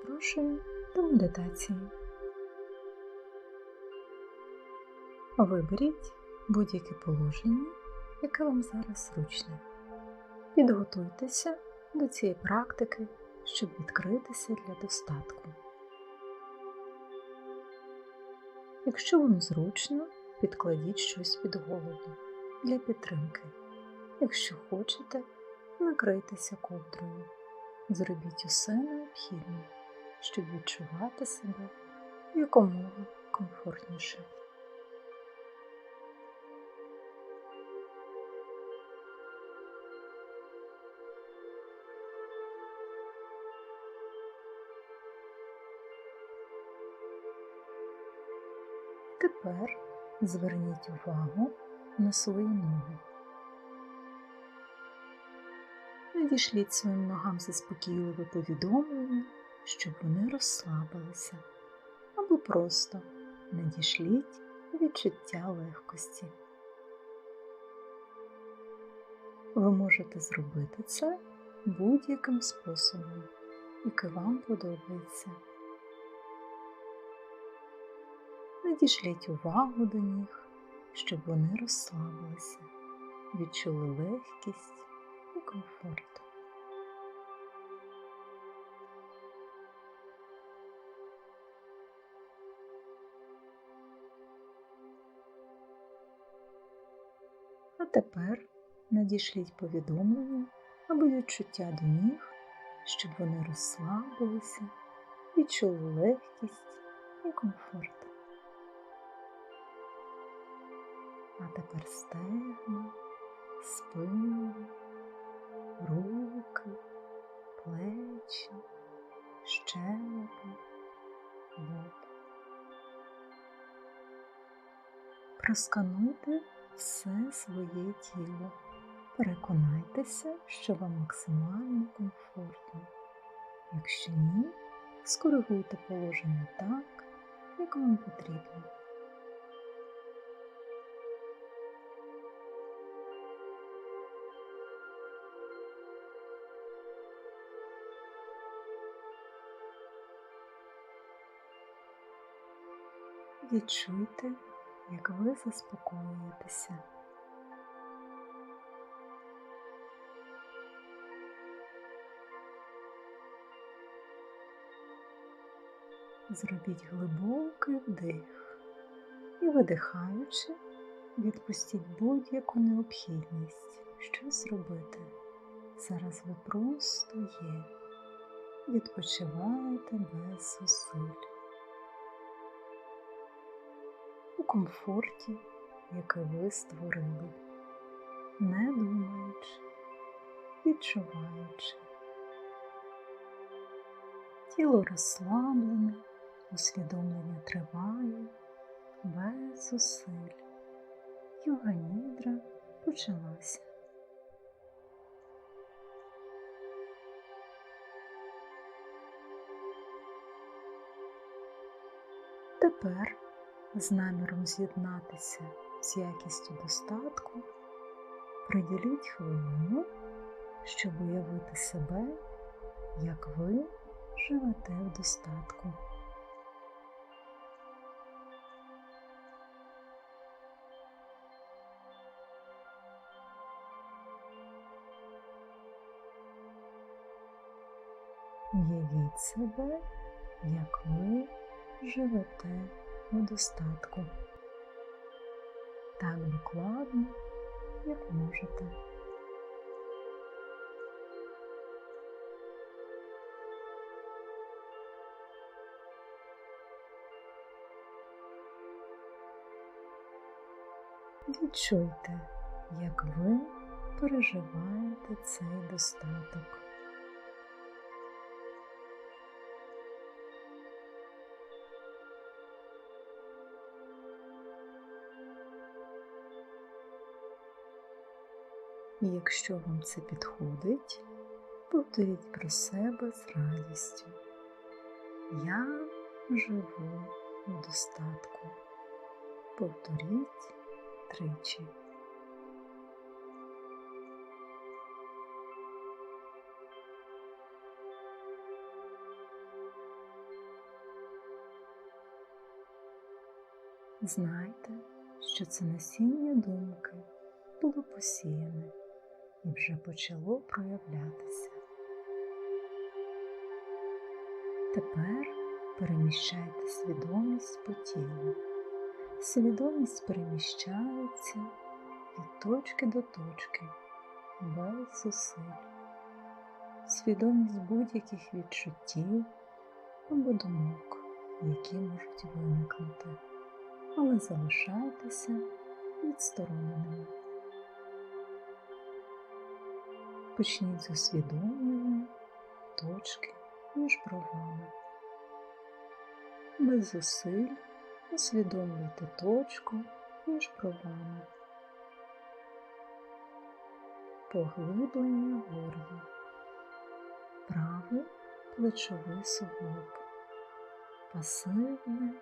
запрошую до медитації. Виберіть будь-яке положення, яке вам зараз зручне. Підготуйтеся до цієї практики, щоб відкритися для достатку. Якщо вам зручно, підкладіть щось під голову для підтримки. Якщо хочете, накрийтеся ковдрою. Зробіть усе необхідне, щоб відчувати себе якомога комфортніше. Тепер зверніть увагу на свої ноги. Надішліть своїм ногам заспокійливе повідомлення, щоб вони розслабилися, або просто надішліть відчуття легкості. Ви можете зробити це будь-яким способом, який вам подобається. Надішліть увагу до них, щоб вони розслабилися, відчули легкість і комфорт. А тепер надішліть повідомлення або відчуття до ніг, щоб вони розслабилися, відчули легкість і комфорт. А тепер стегна, спина, руки, плечі, щелепа, лоб. Проскануйте все своє тіло. Переконайтеся, що вам максимально комфортно. Якщо ні, скоригуйте положення так, як вам потрібно. Відчуйте, як ви заспокоюєтеся. Зробіть глибокий вдих і видихаючи, відпустіть будь-яку необхідність щось зробити. Зараз ви просто є, відпочиваєте без зусиль. Комфорті, який ви створили, не думаючи, відчуваючи. Тіло розслаблене, усвідомлення триває без зусиль. Йога нідра почалася. Тепер з наміром з'єднатися з якістю достатку, приділіть хвилину, щоб уявити себе, як ви живете в достатку. Уявіть себе, як ви живете у достатку. Так докладно, як можете. Відчуйте, як ви переживаєте цей достаток. І якщо вам це підходить, повторіть про себе з радістю. Я живу у достатку. Повторіть тричі. Знайте, що це насіння думки було посіяне вже почало проявлятися. Тепер переміщайте свідомість по тілу. Свідомість переміщається від точки до точки без зусиль. Свідомість будь-яких відчуттів або думок, які можуть виникнути, але залишайтеся відстороненими. Почніть з усвідомлення точки між бровами. Без зусиль усвідомлюйте точку між бровами. Поглиблення горла, правий плечовий суглоб, пасивне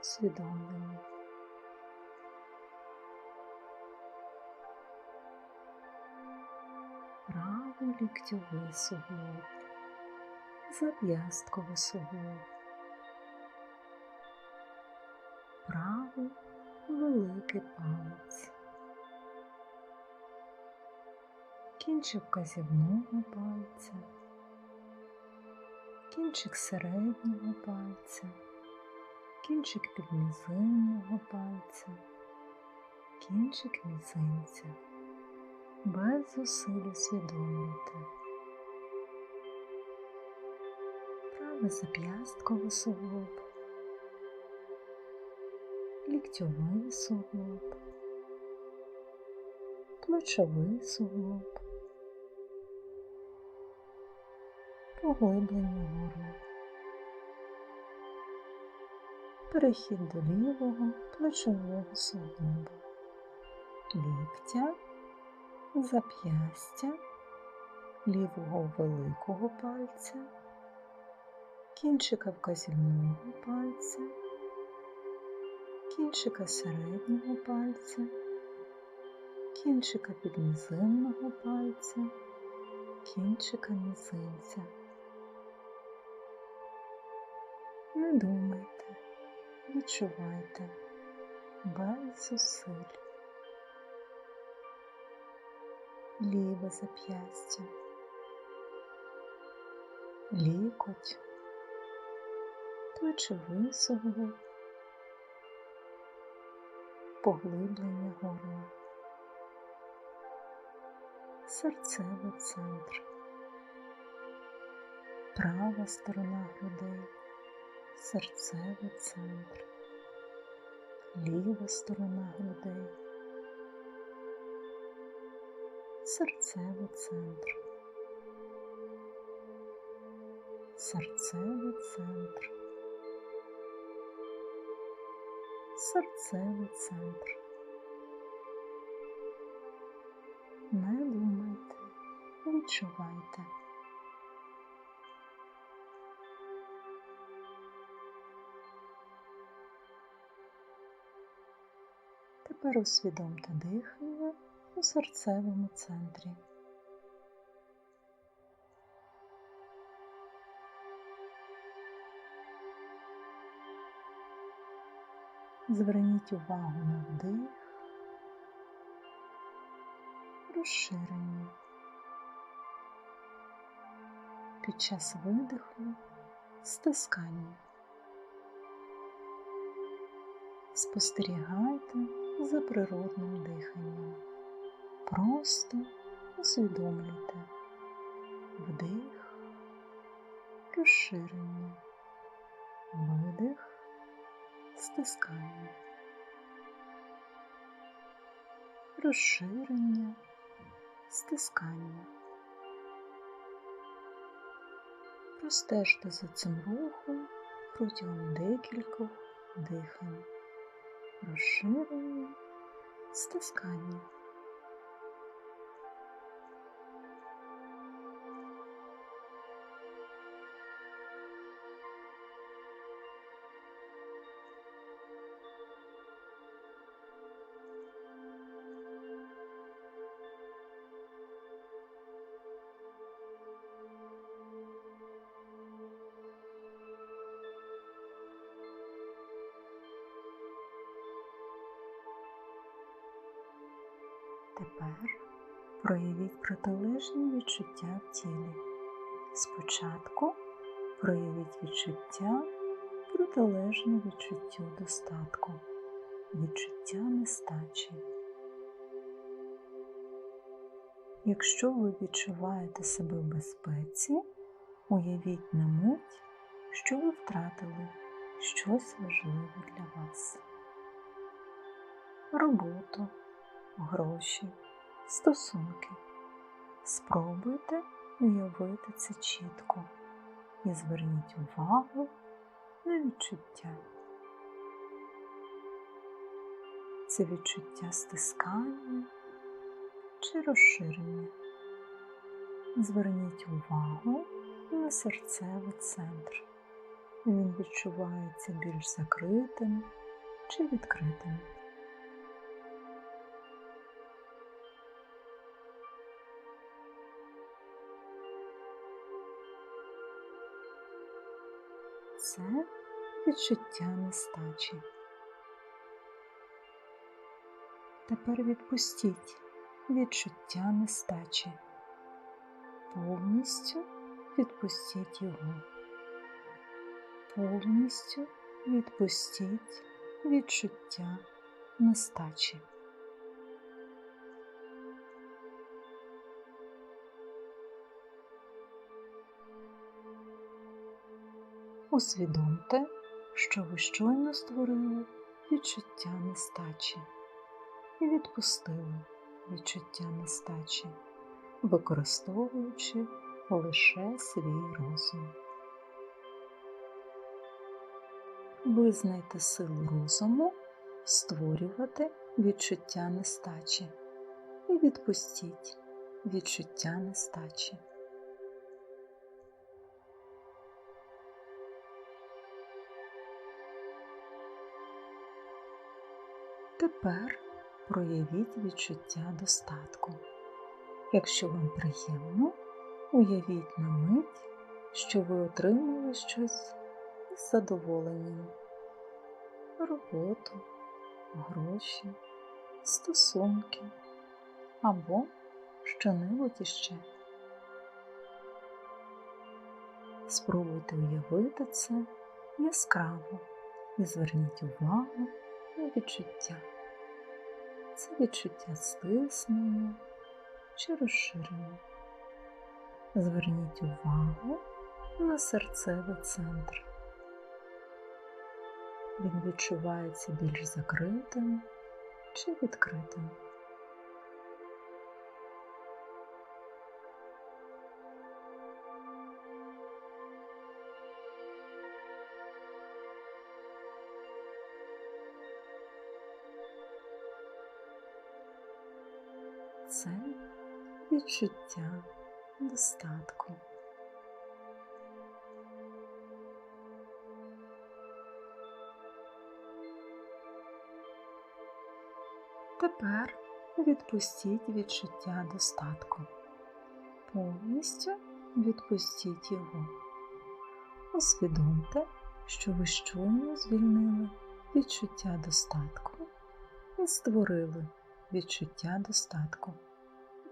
усвідомлення. Ліктьовий суглоб, зап'ястковий суглоб, правий великий палець, кінчик вказівного пальця, кінчик середнього пальця, кінчик підмізинного пальця, кінчик мізинця. Без зусиль усвідомлюйте. Праве зап'ястковий суглоб, ліктьовий суглоб, плечовий суглоб, поглиблення горла, перехід до лівого плечового суглоба, ліктя зап'ястя лівого великого пальця, кінчика вказівного пальця, кінчика середнього пальця, кінчика підмізинного пальця, кінчика мізинця. Не думайте, відчувайте без зусиль. Ліве зап'ястя, лікоть, плечовий суглоб, поглиблення горла, серцевий центр, права сторона грудей, серцевий центр, ліва сторона грудей. Серцевий центр, серцевий центр, серцевий центр. Не думайте, відчувайте. Тепер усвідомте дихання у серцевому центрі. Зверніть увагу на вдих, розширення. Під час видиху стискання. Спостерігайте за природним диханням. Просто усвідомлюйте вдих, розширення, видих, стискання, розширення, стискання. Простежте за цим рухом протягом декількох дихань, розширення, стискання. Тепер проявіть протилежні відчуття в тілі. Спочатку проявіть відчуття протилежне відчуттю достатку, відчуття нестачі. Якщо ви відчуваєте себе в безпеці, уявіть на мить, що ви втратили щось важливе для вас. Роботу, гроші, стосунки. Спробуйте уявити це чітко і зверніть увагу на відчуття. Це відчуття стискання чи розширення. Зверніть увагу на серцевий центр. Він відчувається більш закритим чи відкритим. Це відчуття нестачі. Тепер відпустіть відчуття нестачі. Повністю відпустіть його. Повністю відпустіть відчуття нестачі. Усвідомте, що ви щойно створили відчуття нестачі і відпустили відчуття нестачі, використовуючи лише свій розум. Визнайте силу розуму створювати відчуття нестачі і відпустіть відчуття нестачі. Тепер проявіть відчуття достатку. Якщо вам приємно, уявіть на мить, що ви отримали щось з задоволенням, роботу, гроші, стосунки або що-небудь іще. Спробуйте уявити це яскраво і зверніть увагу відчуття. Це відчуття стиснення чи розширення. Зверніть увагу на серцевий центр. Він відчувається більш закритим чи відкритим. Це відчуття достатку. Тепер відпустіть відчуття достатку. Повністю відпустіть його. Усвідомте, що ви щойно звільнили відчуття достатку і створили відчуття достатку,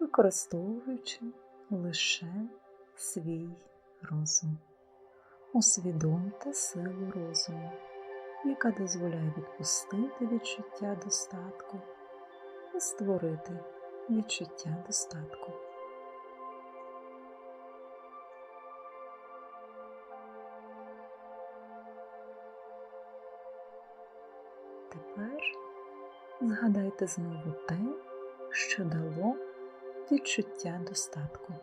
використовуючи лише свій розум. Усвідомте силу розуму, яка дозволяє відпустити відчуття достатку і створити відчуття достатку. Згадайте знову те, що дало відчуття достатку.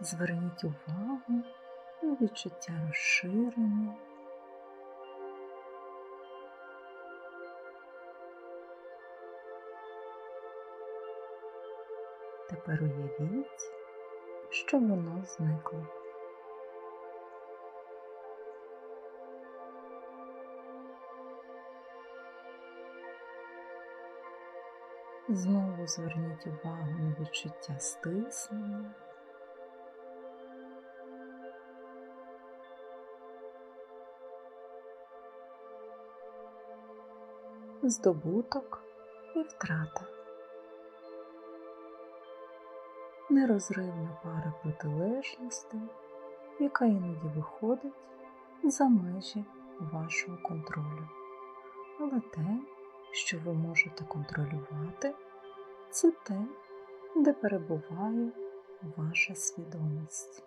Зверніть увагу на відчуття розширення. Тепер уявіть, що воно зникло. Знову зверніть увагу на відчуття стиснення. Здобуток і втрата. Нерозривна пара протилежностей, яка іноді виходить за межі вашого контролю. Але те, що ви можете контролювати, це те, де перебуває ваша свідомість.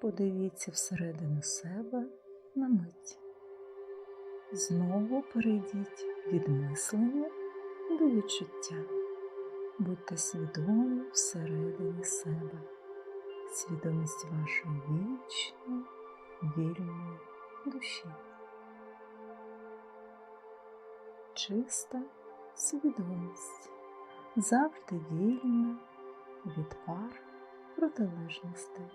Подивіться всередину себе на мить. Знову перейдіть від мислення до відчуття. Будьте свідомі всередині себе, свідомість вашої вічної, вільної душі. Чиста свідомість завжди вільна від пар протилежностей.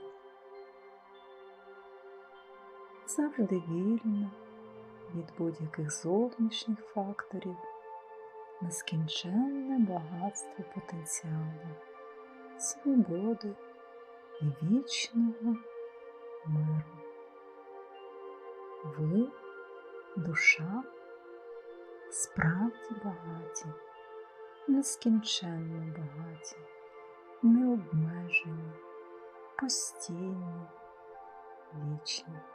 Завжди вільна від будь-яких зовнішніх факторів, нескінченне багатство потенціалу, свободи і вічного миру. Ви, душа, справді багаті, нескінченно багаті, необмежені, постійні, вічні.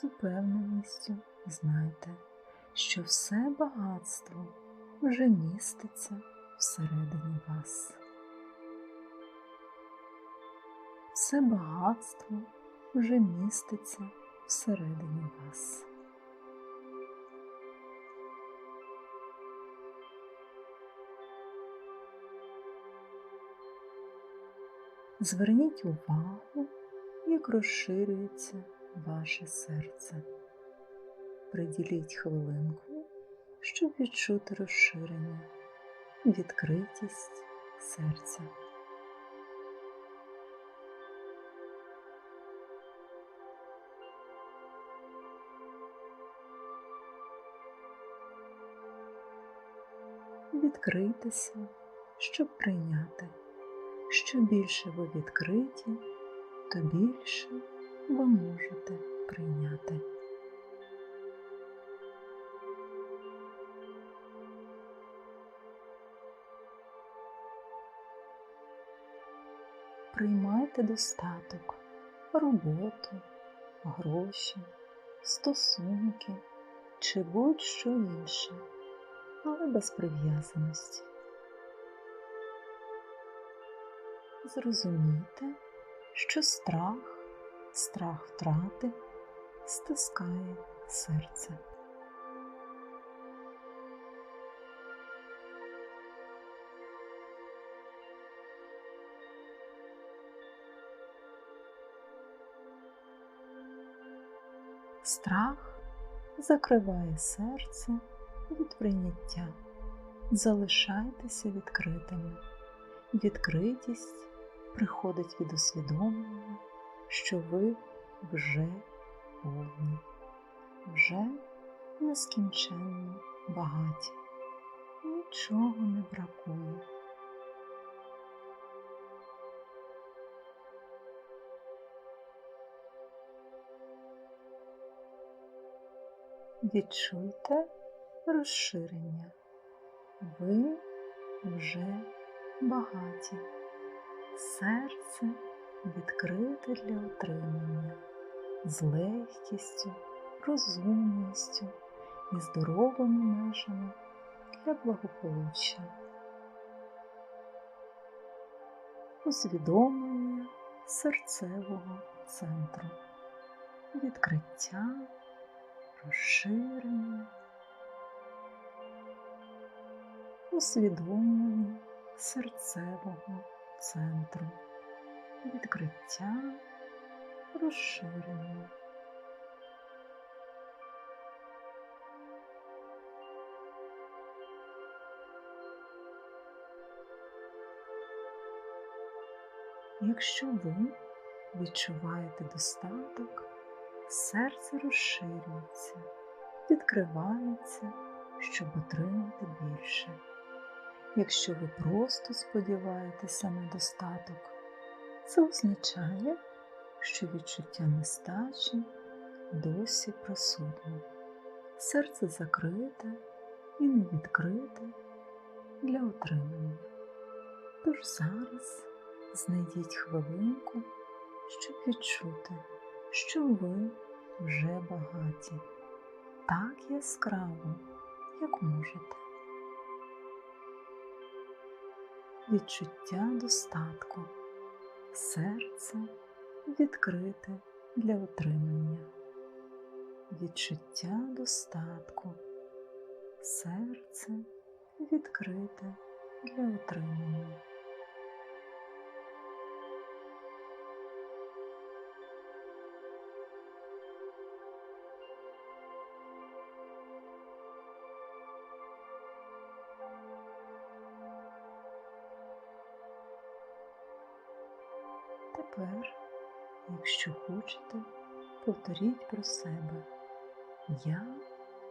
З упевненістю знайте, що все багатство вже міститься всередині вас. Все багатство вже міститься всередині вас. Зверніть увагу, як розширюється ваше серце. Приділіть хвилинку, щоб відчути розширення, відкритість серця. Відкрийтеся, щоб прийняти. Що більше ви відкриті, то більше ви можете прийняти. Приймайте достаток, роботу, гроші, стосунки чи будь-що інше, але без прив'язаності. Зрозумійте, що страх страх втрати стискає серце. Страх закриває серце від прийняття. Залишайтеся відкритими. Відкритість приходить від усвідомлення що ви вже повні, вже нескінченно багаті, нічого не бракує. Відчуйте розширення. Ви вже багаті. Серце відкрите для отримання, з легкістю, розумністю і здоровими межами для благополуччя. Усвідомлення серцевого центру, відкриття, розширення, усвідомлення серцевого центру відкриття, розширення. Якщо ви відчуваєте достаток, серце розширюється, відкривається щоб отримати більше. Якщо ви просто сподіваєтеся на достаток, це означає, що відчуття нестачі досі присутнє. Серце закрите і не відкрите для отримання. Тож зараз знайдіть хвилинку, щоб відчути, що ви вже багаті, так яскраво, як можете. Відчуття достатку, серце відкрите для отримання, відчуття достатку, серце відкрите для отримання. Якщо хочете, повторіть про себе. Я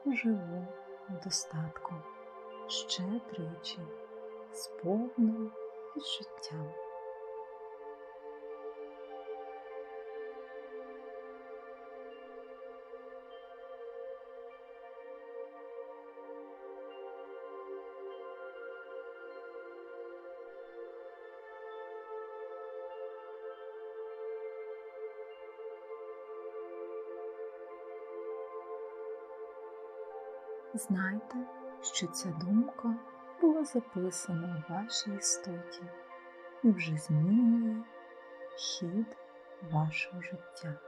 живу в достатку ще тричі з повним відчуттям. Знайте, що ця думка була записана у вашій істоті і вже змінює хід вашого життя.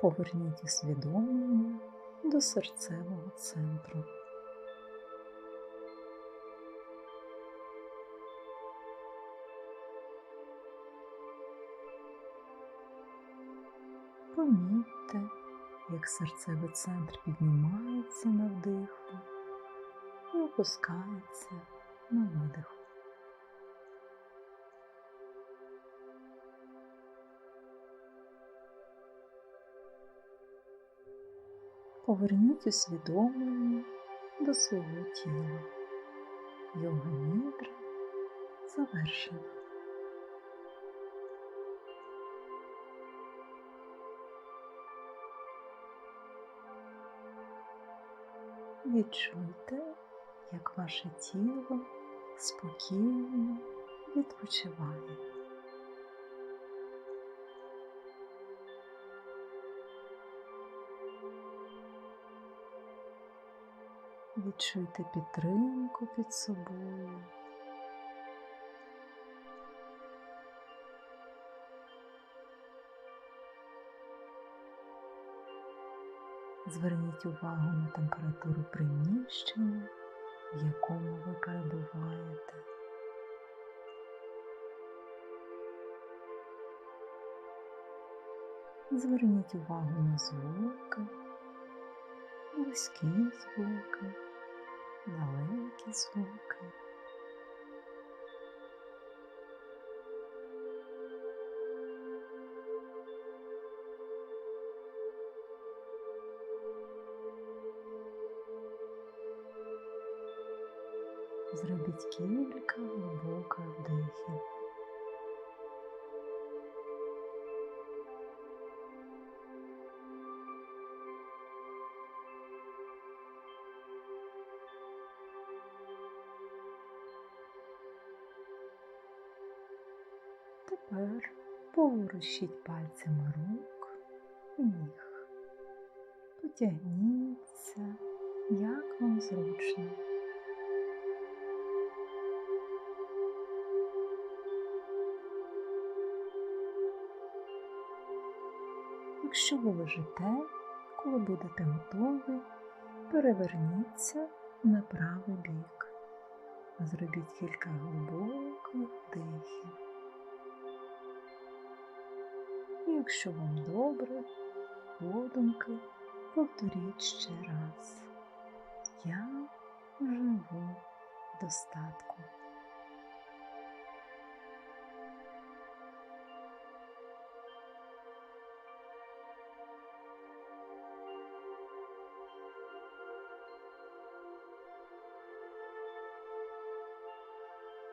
Поверніть усвідомлення до серцевого центру. Помітьте, як серцевий центр піднімається на вдиху і опускається на видиху. Поверніть усвідомлення до свого тіла. Йога нідра завершена. Відчуйте, як ваше тіло спокійно відпочиває. Відчуйте підтримку під собою. Зверніть увагу на температуру приміщення, в якому ви перебуваєте. Зверніть увагу на звуки, близькі звуки, далекі звуки. Зробіть кілька глибоких вдихів. Тепер поворушіть пальцями рук і ніг. Потягніться, як вам зручно. Якщо ви лежите, коли будете готові, переверніться на правий бік. Зробіть кілька глибоких вдихів. Якщо вам добре, подумки повторіть ще раз. Я живу в достатку.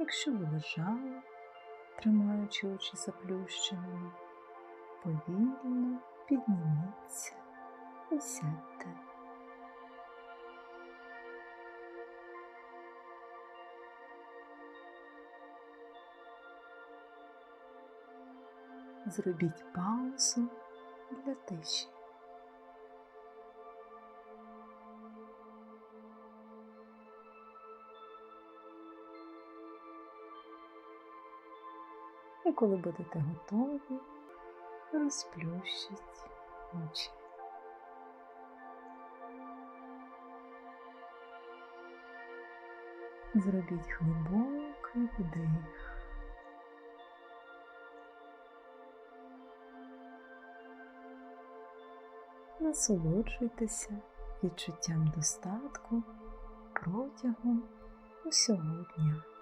Якщо ви лежали, тримаючи очі заплющеними, повільно підніміться і сядьте. Зробіть паузу для тиші. Коли будете готові, розплющіть очі. Зробіть глибокий вдих. Насолоджуйтеся відчуттям достатку протягом усього дня.